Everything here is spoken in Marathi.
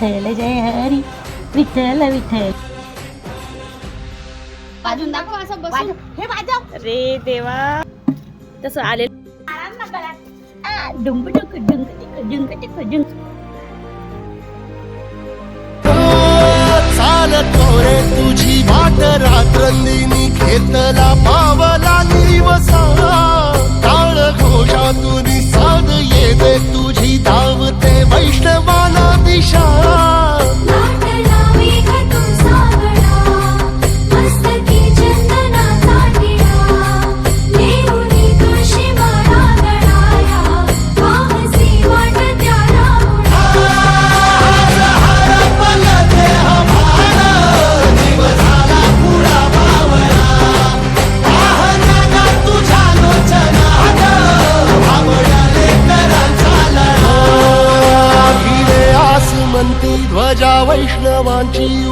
विठ्ठल जय हरी विठ्ठल विठ्ठल. वाजून दाखव असं बसून. हे वाजव. रे देवा. तसं आले आराम ना करा. आ, डुंक डुंक डुंक टिक डुंक टिक डुंक. चालतो रे तुझी वाट रात्रंदिनी घेतला पावला दिवसा हिरे वैष्णवांची